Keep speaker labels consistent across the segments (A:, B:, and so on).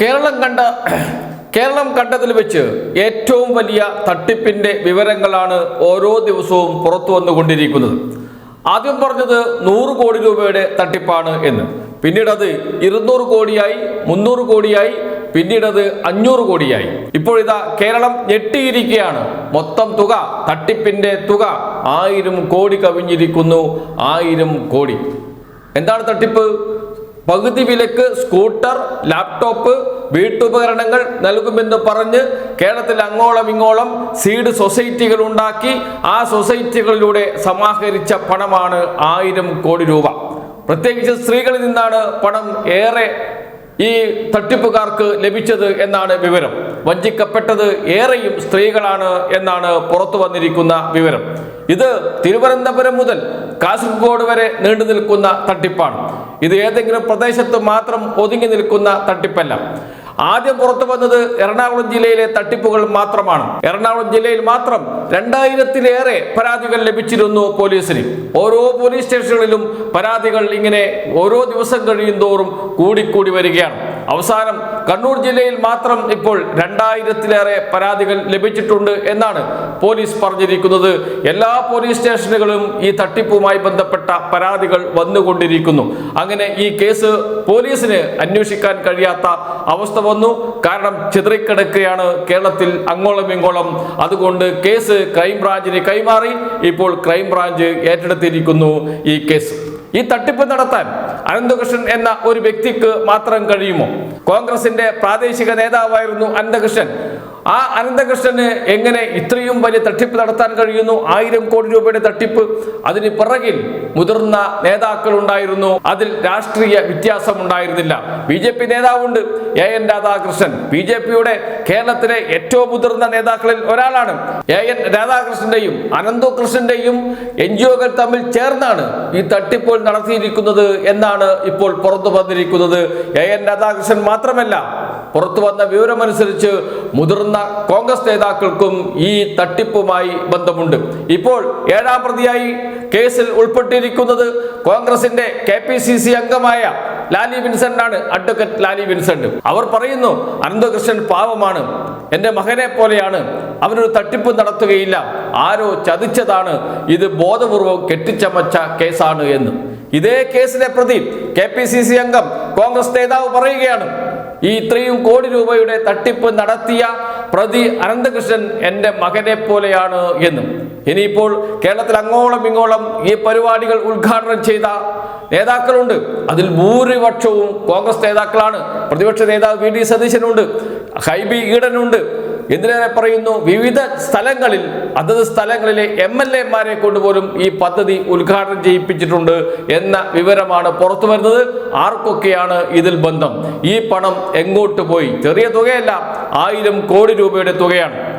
A: കേരളം കണ്ട കേരളം കണ്ടതിൽ വെച്ച് ഏറ്റവും വലിയ തട്ടിപ്പിന്റെ വിവരങ്ങളാണ് ഓരോ ദിവസവും പുറത്തു വന്നുകൊണ്ടിരിക്കുന്നത്. ആദ്യം പറഞ്ഞത് നൂറ് കോടി രൂപയുടെ തട്ടിപ്പാണ് എന്ന്. പിന്നീട് അത് ഇരുന്നൂറ് കോടിയായി മുന്നൂറ് കോടിയായി പിന്നീട് അത് അഞ്ഞൂറ് കോടിയായി. ഇപ്പോഴിതാ കേരളം ഞെട്ടിയിരിക്കുകയാണ്. മൊത്തം തുക തട്ടിപ്പിന്റെ തുക ആയിരം കോടി കവിഞ്ഞിരിക്കുന്നു ആയിരം കോടി. എന്താണ് തട്ടിപ്പ്? പകുതി വിലക്ക് സ്കൂട്ടർ ലാപ്ടോപ്പ് വീട്ടുപകരണങ്ങൾ നൽകുമെന്ന് പറഞ്ഞ് കേരളത്തിൽ അങ്ങോളം ഇങ്ങോളം സീഡ് സൊസൈറ്റികൾ ഉണ്ടാക്കി ആ സൊസൈറ്റികളിലൂടെ സമാഹരിച്ച പണമാണ് ആയിരം കോടി രൂപ. പ്രത്യേകിച്ച് സ്ത്രീകളിൽ നിന്നാണ് പണം ഏറെ ഈ തട്ടിപ്പുകാർക്ക് ലഭിച്ചത് എന്നാണ് വിവരം. വഞ്ചിക്കപ്പെട്ടത് ഏറെയും സ്ത്രീകളാണ് എന്നാണ് പുറത്തു വന്നിരിക്കുന്ന വിവരം. ഇത് തിരുവനന്തപുരം മുതൽ കാസർഗോഡ് വരെ നീണ്ടു നിൽക്കുന്ന തട്ടിപ്പാണ്. ഇത് ഏതെങ്കിലും പ്രദേശത്ത് മാത്രം ഒതുങ്ങി നിൽക്കുന്ന തട്ടിപ്പല്ല. ആദ്യം പുറത്തു വന്നത് എറണാകുളം ജില്ലയിലെ തട്ടിപ്പുകൾ മാത്രമാണ്. എറണാകുളം ജില്ലയിൽ മാത്രം രണ്ടായിരത്തിലേറെ പരാതികൾ ലഭിച്ചിരുന്നു പോലീസിന്. ഓരോ പോലീസ് സ്റ്റേഷനുകളിലും പരാതികൾ ഇങ്ങനെ ഓരോ ദിവസം കഴിയും തോറും കൂടിക്കൂടി വരികയാണ്. അവസാനം കണ്ണൂർ ജില്ലയിൽ മാത്രം ഇപ്പോൾ രണ്ടായിരത്തിലേറെ പരാതികൾ ലഭിച്ചിട്ടുണ്ട് എന്നാണ് പോലീസ് പറഞ്ഞിരിക്കുന്നത്. എല്ലാ പോലീസ് സ്റ്റേഷനുകളും ഈ തട്ടിപ്പുമായി ബന്ധപ്പെട്ട പരാതികൾ വന്നുകൊണ്ടിരിക്കുന്നു. അങ്ങനെ ഈ കേസ് പോലീസിന് അന്വേഷിക്കാൻ കഴിയാത്ത അവസ്ഥ വന്നു. കാരണം ചിതറിക്കിടക്കുകയാണ് കേരളത്തിൽ അങ്ങോളം ഇങ്ങോളം. അതുകൊണ്ട് കേസ് ക്രൈംബ്രാഞ്ചിന് കൈമാറി. ഇപ്പോൾ ക്രൈംബ്രാഞ്ച് ഏറ്റെടുത്തിരിക്കുന്നു ഈ കേസ്. ഈ തട്ടിപ്പ് നടത്താൻ അനന്തകൃഷ്ണൻ എന്ന ഒരു വ്യക്തിക്ക് മാത്രം കഴിയുമോ? കോൺഗ്രസിന്റെ പ്രാദേശിക നേതാവായിരുന്നു അനന്തകൃഷ്ണൻ. ആ അനന്തകൃഷ്ണന് എങ്ങനെ ഇത്രയും വലിയ തട്ടിപ്പ് നടത്താൻ കഴിയുന്നു? ആയിരം കോടി രൂപയുടെ തട്ടിപ്പ്. അതിന് പിറകിൽ മുതിർന്ന നേതാക്കൾ ഉണ്ടായിരുന്നു അതിൽ രാഷ്ട്രീയ വ്യത്യാസം ഉണ്ടായിരുന്നില്ല B J P നേതാവുണ്ട് A N Radhakrishnan. B J പിയുടെ കേരളത്തിലെ ഏറ്റവും മുതിർന്ന നേതാക്കളിൽ ഒരാളാണ്. എ എൻ രാധാകൃഷ്ണന്റെയും അനന്തകൃഷ്ണന്റെയും എൻ ജി ഒകൾ തമ്മിൽ ചേർന്നാണ് ഈ തട്ടിപ്പുകൾ നടത്തിയിരിക്കുന്നത് എന്നാണ് ഇപ്പോൾ പുറത്തു വന്നിരിക്കുന്നത്. എ എൻ രാധാകൃഷ്ണൻ മാത്രമല്ല പുറത്തു വന്ന വിവരമനുസരിച്ച് മുതിർന്ന കോൺഗ്രസ് നേതാക്കൾക്കും ഈ തട്ടിപ്പുമായി ബന്ധമുണ്ട്. ഇപ്പോൾ ഏഴാം പ്രതിയായി കേസിൽ ഉൾപ്പെട്ടിരിക്കുന്നത് കോൺഗ്രസിന്റെ കെ പി സി സി അംഗമായ ലാലി വിൻസെന്റ് ആണ് അഡ്വക്കേറ്റ് ലാലി വിൻസെന്റ്. അവർ പറയുന്നു അനന്തകൃഷ്ണൻ പാവമാണ്. എന്റെ മകനെ പോലെയാണ്. അവനൊരു തട്ടിപ്പ് നടത്തുകയില്ല. ആരോ ചതിച്ചതാണ്. ഇത് ബോധപൂർവം കെട്ടിച്ചമച്ച കേസാണ് എന്ന്. ഇതേ കേസിലെ പ്രതി കെ പി സി സി അംഗം കോൺഗ്രസ് നേതാവ് പറയുകയാണ്. ഈ ഇത്രയും കോടി രൂപയുടെ തട്ടിപ്പ് നടത്തിയ പ്രതി അനന്തകൃഷ്ണൻ എന്റെ മകനെ പോലെയാണ് എന്നും. ഇനിയിപ്പോൾ കേരളത്തിൽ അങ്ങോളം ഇങ്ങോളം ഈ പരിപാടികൾ ഉദ്ഘാടനം ചെയ്ത നേതാക്കളുണ്ട്. അതിൽ ഭൂരിപക്ഷവും കോൺഗ്രസ് നേതാക്കളാണ്. പ്രതിപക്ഷ നേതാവ് വി ഡി സതീശനുണ്ട്. ഹൈബി ഈഡനുണ്ട്. എന്തിനേറെ പറയുന്നു? വിവിധ സ്ഥലങ്ങളിൽ അതത് സ്ഥലങ്ങളിലെ എം എൽ എമാരെ കൊണ്ടുപോലും ഈ പദ്ധതി ഉദ്ഘാടനം ചെയ്യിപ്പിച്ചിട്ടുണ്ട് എന്ന വിവരമാണ് പുറത്തു വരുന്നത്. ആർക്കൊക്കെയാണ് ഇതിൽ ബന്ധം? ഈ പണം എങ്ങോട്ട് പോയി? ചെറിയ തുകയല്ല ആയിരം കോടി രൂപയുടെ തുകയാണ്.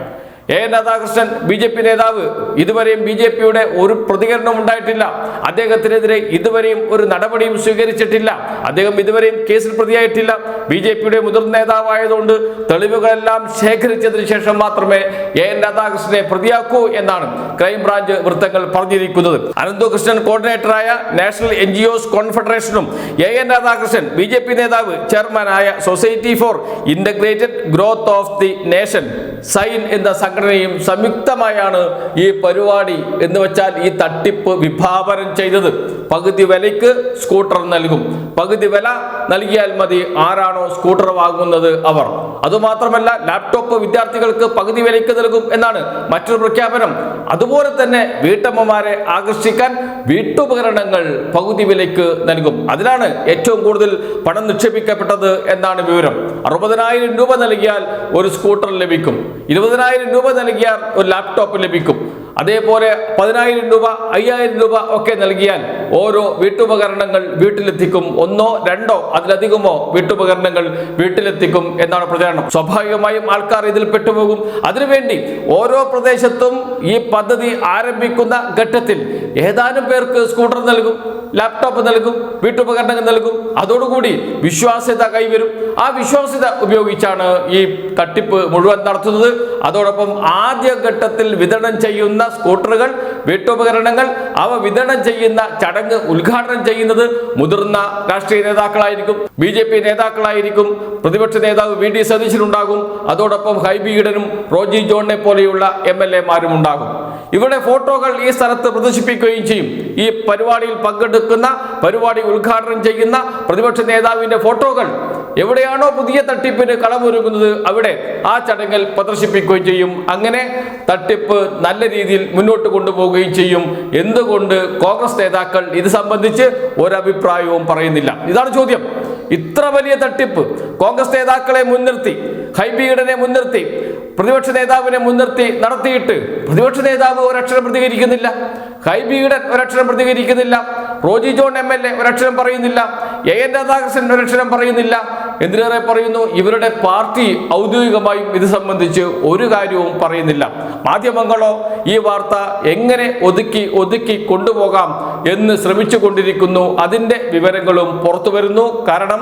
A: A N Radhakrishnan B J P നേതാവ് ഇതുവരെയും ബി ജെ പിയുടെ ഒരു പ്രതികരണം ഉണ്ടായിട്ടില്ല. അദ്ദേഹത്തിനെതിരെ ഇതുവരെയും ഒരു നടപടിയും സ്വീകരിച്ചിട്ടില്ല. അദ്ദേഹം ഇതുവരെയും കേസിൽ പ്രതിയായിട്ടില്ല. ബി ജെ പിയുടെ മുതിർന്ന നേതാവായതുകൊണ്ട് തെളിവുകളെല്ലാം ശേഖരിച്ചതിന് ശേഷം മാത്രമേ എ എൻ രാധാകൃഷ്ണനെ പ്രതിയാക്കൂ എന്നാണ് ക്രൈംബ്രാഞ്ച് വൃത്തങ്ങൾ പറഞ്ഞിരിക്കുന്നത്. അനന്തകൃഷ്ണൻ കോർഡിനേറ്ററായ national N G Os കോൺഫെഡറേഷനും A N Radhakrishnan B J P നേതാവ് ചെയർമാനായ society for integrated growth of the nation. SIGN എന്ന സംഘടനയും സംയുക്തമായാണ് ഈ പരിപാടി എന്ന് വെച്ചാൽ ഈ തട്ടിപ്പ് വിഭാവനം ചെയ്തത്. പകുതി വിലയ്ക്ക് സ്കൂട്ടർ നൽകും. പകുതി വില നൽകിയാൽ മതി ആരാണോ സ്കൂട്ടർ വാങ്ങുന്നത് അവർ. അതുമാത്രമല്ല ലാപ്ടോപ്പ് വിദ്യാർത്ഥികൾക്ക് പകുതി വിലയ്ക്ക് നൽകും എന്നാണ് മറ്റൊരു പ്രഖ്യാപനം. അതുപോലെ തന്നെ വീട്ടമ്മമാരെ ആകർഷിക്കാൻ വീട്ടുപകരണങ്ങൾ പകുതി വിലയ്ക്ക് നൽകും. അതിലാണ് ഏറ്റവും കൂടുതൽ പണം നിക്ഷേപിക്കപ്പെട്ടത് എന്നാണ് വിവരം. അറുപതിനായിരം രൂപ നൽകിയാൽ ഒരു സ്കൂട്ടർ ലഭിക്കും. ഇരുപതിനായിരം രൂപ നൽകിയാൽ ഒരു ലാപ്ടോപ്പ് ലഭിക്കും. അതേപോലെ പതിനായിരം രൂപ അയ്യായിരം രൂപ ഒക്കെ നൽകിയാൽ ഓരോ വീട്ടുപകരണങ്ങൾ വീട്ടിലെത്തിക്കും. ഒന്നോ രണ്ടോ അതിലധികമോ വീട്ടുപകരണങ്ങൾ വീട്ടിലെത്തിക്കും എന്നാണ് പ്രചാരണം. സ്വാഭാവികമായും ആൾക്കാർ ഇതിൽ പെട്ടുപോകും. അതിനുവേണ്ടി ഓരോ പ്രദേശത്തും ഈ പദ്ധതി ആരംഭിക്കുന്ന ഘട്ടത്തിൽ ഏതാനും പേർക്ക് സ്കൂട്ടർ നൽകും. ലാപ്ടോപ്പ് നൽകും വീട്ടുപകരണങ്ങൾ നൽകും. അതോടുകൂടി വിശ്വാസ്യത കൈവരും. ആ വിശ്വാസ്യത ഉപയോഗിച്ചാണ് ഈ തട്ടിപ്പ് മുഴുവൻ നടത്തുന്നത്. അതോടൊപ്പം ആദ്യഘട്ടത്തിൽ വിതരണം ചെയ്യുന്ന സ്കൂട്ടറുകൾ വീട്ടുപകരണങ്ങൾ അവ വിതരണം ചെയ്യുന്ന ചടങ്ങ് ഉദ്ഘാടനം ചെയ്യുന്നത് മുതിർന്ന രാഷ്ട്രീയ നേതാക്കളായിരിക്കും. ബി ജെ പി നേതാക്കളായിരിക്കും. പ്രതിപക്ഷ നേതാവ് വി ഡി സതീശനുണ്ടാകും. അതോടൊപ്പം ഹൈബി ഈഡനും റോജി ജോണിനെ പോലെയുള്ള എം എൽ എമാരും ഉണ്ടാകും ഇവരുടെ ഫോട്ടോകൾ ഈ സ്ഥലത്ത് പ്രദർശിപ്പിക്കുകയും ചെയ്യും. ഈ പരിപാടിയിൽ പങ്കെടുക്കുന്ന പരിപാടി ഉദ്ഘാടനം ചെയ്യുന്ന പ്രതിപക്ഷ നേതാവിന്റെ ഫോട്ടോകൾ എവിടെയാണോ പുതിയ തട്ടിപ്പിന് കളമൊരുങ്ങുന്നത് അവിടെ ആ ചടങ്ങിൽ പ്രദർശിപ്പിക്കുകയും ചെയ്യും. അങ്ങനെ തട്ടിപ്പ് നല്ല രീതിയിൽ മുന്നോട്ട് കൊണ്ടുപോവുകയും ചെയ്യും. എന്തുകൊണ്ട് കോൺഗ്രസ് നേതാക്കൾ ഇത് സംബന്ധിച്ച് ഒരഭിപ്രായവും പറയുന്നില്ല? ഇതാണ് ചോദ്യം. ഇത്ര വലിയ തട്ടിപ്പ് കോൺഗ്രസ് നേതാക്കളെ മുൻനിർത്തി ഹൈബീഡനെ മുൻനിർത്തി പ്രതിപക്ഷ നേതാവിനെ മുൻനിർത്തി നടത്തിയിട്ട് പ്രതിപക്ഷ നേതാവ് ഒരക്ഷരം പ്രതികരിക്കുന്നില്ല. ഹൈബീഡൻ ഒരക്ഷരം പ്രതികരിക്കുന്നില്ല. Roji John M L A ഒരക്ഷരം പറയുന്നില്ല. എ എൻ രാധാകൃഷ്ണൻ ഒരക്ഷരം പറയുന്നില്ല. എന്തിനേറെ പറയുന്നു ഇവരുടെ പാർട്ടി ഔദ്യോഗികമായും ഇത് സംബന്ധിച്ച് ഒരു കാര്യവും പറയുന്നില്ല. മാധ്യമങ്ങളോ ഈ വാർത്ത എങ്ങനെ ഒതുക്കി ഒതുക്കി കൊണ്ടുപോകാം എന്ന് ശ്രമിച്ചു കൊണ്ടിരിക്കുന്നു അതിന്റെ വിവരങ്ങളും പുറത്തു വരുന്നു. കാരണം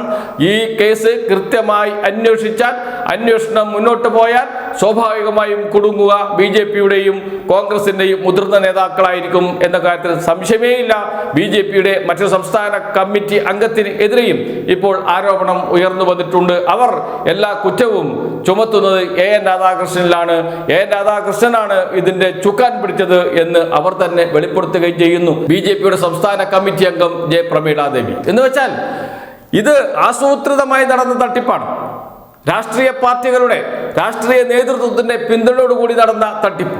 A: ഈ കേസ് കൃത്യമായി അന്വേഷിച്ചാൽ അന്വേഷണം മുന്നോട്ട് പോയാൽ സ്വാഭാവികമായും കുടുങ്ങുക ബി ജെ പിയുടെയും കോൺഗ്രസിന്റെയും മുതിർന്ന നേതാക്കളായിരിക്കും എന്ന കാര്യത്തിൽ സംശയമേ ഇല്ല ബി ജെ പിയുടെ മറ്റു സംസ്ഥാന കമ്മിറ്റി അംഗത്തിന് എതിരെയും ഇപ്പോൾ ആരോപണം ഉയർന്നു വന്നിട്ടുണ്ട്. അവർ എല്ലാ കുറ്റവും ചുമത്തുന്നത് എ എൻ രാധാകൃഷ്ണനിലാണ്. എ എൻ രാധാകൃഷ്ണനാണ് ഇതിന്റെ ചുക്കാൻ പിടിച്ചത് എന്ന് അവർ തന്നെ വെളിപ്പെടുത്തുകയും ചെയ്യുന്നു. ബി ജെ പിയുടെ സംസ്ഥാന കമ്മിറ്റി അംഗം ജെ പ്രമീളാദേവി. എന്ന് വെച്ചാൽ ഇത് ആസൂത്രിതമായി നടന്ന തട്ടിപ്പാണ്. രാഷ്ട്രീയ പാർട്ടികളുടെ രാഷ്ട്രീയ നേതൃത്വത്തിന്റെ പിന്തുണയോടുകൂടി നടന്ന തട്ടിപ്പ്.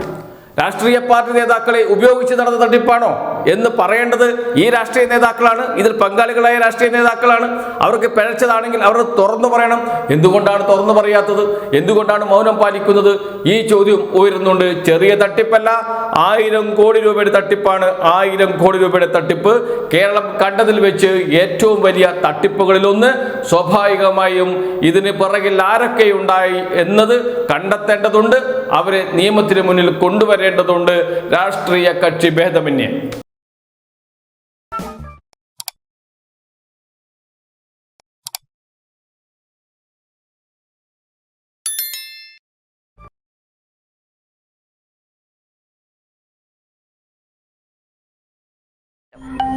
A: രാഷ്ട്രീയ പാർട്ടി നേതാക്കളെ ഉപയോഗിച്ച് നടന്ന തട്ടിപ്പാണോ? എന്ന് പറയേണ്ടത് ഈ രാഷ്ട്രീയ നേതാക്കളാണ്. ഇതിൽ പങ്കാളികളായ രാഷ്ട്രീയ നേതാക്കളാണ്. അവർക്ക് പിഴച്ചതാണെങ്കിൽ അവർ തുറന്നു പറയണം. എന്തുകൊണ്ടാണ് തുറന്നു പറയാത്തത്? എന്തുകൊണ്ടാണ് മൗനം പാലിക്കുന്നത്? ഈ ചോദ്യം ഉയരുന്നുണ്ട്. ചെറിയ തട്ടിപ്പല്ല ആയിരം കോടി രൂപയുടെ തട്ടിപ്പാണ്. ആയിരം കോടി രൂപയുടെ തട്ടിപ്പ്. കേരളം കണ്ടതിൽ വെച്ച് ഏറ്റവും വലിയ തട്ടിപ്പുകളിലൊന്ന് സ്വാഭാവികമായും ഇതിന് പിറകിൽ ആരൊക്കെ ഉണ്ടായി എന്നത് കണ്ടെത്തേണ്ടതുണ്ട്. അവരെ നിയമത്തിന് മുന്നിൽ കൊണ്ടുവരേണ്ടതുണ്ട്. രാഷ്ട്രീയ കക്ഷി ഭേദമന്യേ. Thank you.